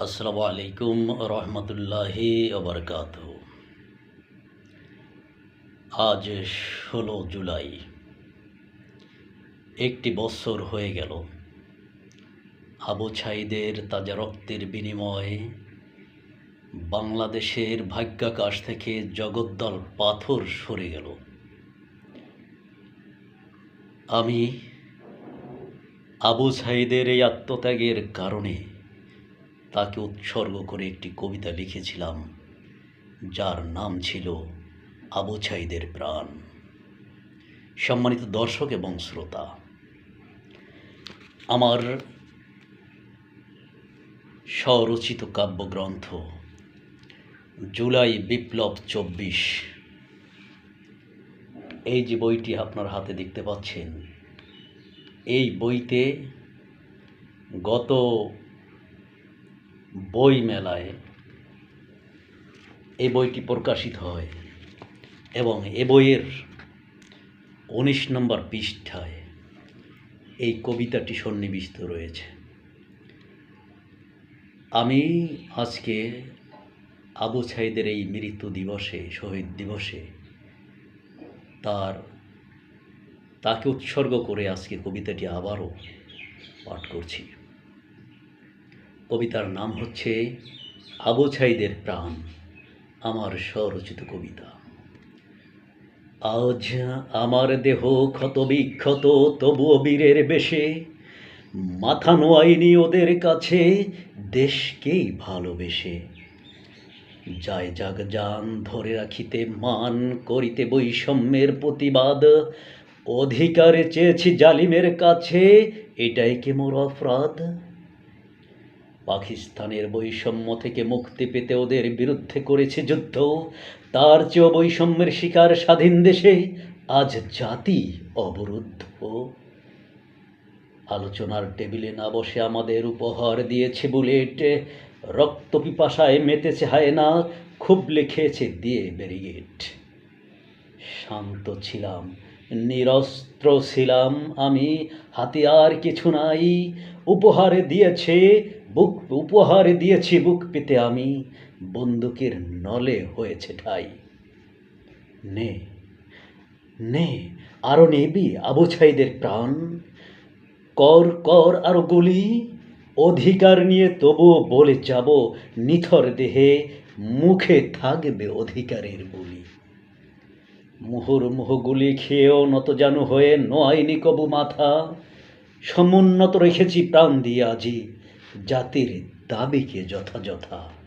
আসসালামু আলাইকুম রহমতুল্লাহি ওবরকাত আজ ষোলো জুলাই। একটি বছর হয়ে গেল। আবু ছাইদের তাজা রক্তের বিনিময়ে বাংলাদেশের ভাগ্যাকাশ থেকে জগদ্দল পাথর সরে গেল। আমি আবু সাইদের এই আত্মত্যাগের কারণে তাকে উৎসর্গ করে একটি কবিতা লিখেছিলাম, যার নাম ছিল আবু ছাইদের প্রাণ। সম্মানিত দর্শক এবং শ্রোতা, আমার স্বরচিত কাব্যগ্রন্থ জুলাই বিপ্লব চব্বিশ, এই যে বইটি আপনার হাতে দেখতে পাচ্ছেন, এই বইতে গত বই মেলায় এই বইটি প্রকাশিত হয় এবং এ বইয়ের উনিশ নম্বর পৃষ্ঠায় এই কবিতাটি সন্নিবিষ্ট রয়েছে। আমি আজকে আবু সাইদের এই মৃত্যু দিবসে, শহীদ দিবসে তার, তাকে উৎসর্গ করে আজকে কবিতাটি আবারও পাঠ করছি। কবিতার নাম হচ্ছে আবু ছাইদের প্রাণ, আমার স্বরচিত কবিতা। আজ আমার দেহ ক্ষত বিক্ষত, তবুও বীরের বেশে, মাথা নোয়াইনি ওদের কাছে, দেশকেই ভালোবেসে। যায় যাগ যান ধরে রাখিতে মান, করিতে বৈষম্যের প্রতিবাদ, অধিকারে চেয়েছি জালিমের কাছে, এটাই কি মোর অপরাধ? পাকিস্তানের বৈষম্য থেকে মুক্তি পেতে ওদের বিরুদ্ধে করেছে যুদ্ধ। তার চেয়েও বৈষম্যের শিকার স্বাধীন দেশে আজ জাতি অবরুদ্ধ। আলোচনার টেবিলে না বসে আমাদের উপহার দিয়েছে বুলেট। রক্ত পিপাসায় মেতেছে হায় না খুব লিখেছে দিয়ে ব্যারিগেট শান্ত ছিলাম, নিরস্ত্র ছিলাম আমি, হাতিয়ার কিছু নাই উপহার দিয়েছে, বুক উপহার দিয়েছি, বুক পেতে আমি। বন্দুকের নলে হয়েছে ঠাই। নে নে, আরও নেবি আবু ছাইদের প্রাণ। কর কর আর গুলি, অধিকার নিয়ে তবুও বলে যাব নিথর দেহে। মুখে থাকবে অধিকারের গুলি। মুহুর মুহ গুলি খেয়েও নত জানু হয়ে নোয়াইনি কবু মাথা। সমুন্নত রেখেছি প্রাণ দিয়ে আজি। জাতির দাবিকে যথাযথা